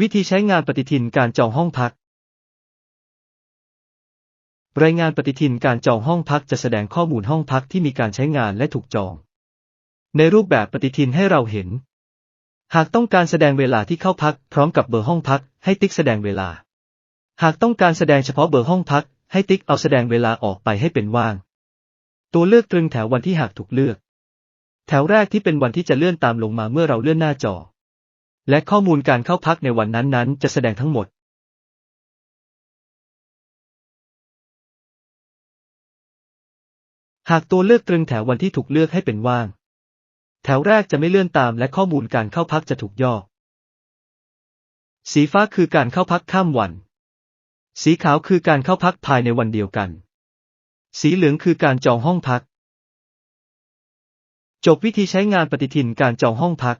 วิธีใช้งานปฏิทินการจองห้องพัก รายงานปฏิทินการจองห้องพักจะแสดงข้อมูลห้องพักที่มีการใช้งานและถูกจอง ในรูปแบบปฏิทินให้เราเห็น หากต้องการแสดงเวลาที่เข้าพัก พร้อมกับเบอร์ห้องพัก ให้ติ๊กแสดงเวลา หากต้องการแสดงเฉพาะเบอร์ห้องพัก ให้ติ๊กเอาแสดงเวลาออกไปให้เป็นว่าง ตัวเลือกตรึงแถววันที่หากถูกเลือก แถวแรกที่เป็นวันที่จะเลื่อนตามลงมาเมื่อเราเลื่อนหน้าจอ และข้อมูลการเข้าพักในวันนั้นๆ จะแสดงทั้งหมดหากตัวเลือกตรึงแถววันที่ถูกเลือกให้เป็นว่าง แถวแรกจะไม่เลื่อนตามและข้อมูลการเข้าพักจะถูกย่อ สีฟ้าคือการเข้าพักข้ามวัน สีขาวคือการเข้าพักภายในวันเดียวกัน สีเหลืองคือการจองห้องพัก จบวิธีใช้งานปฏิทินการจองห้องพัก